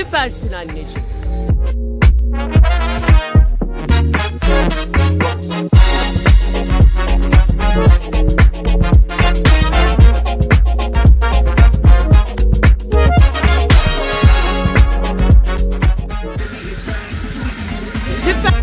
Süpersin anneciğim. Süper.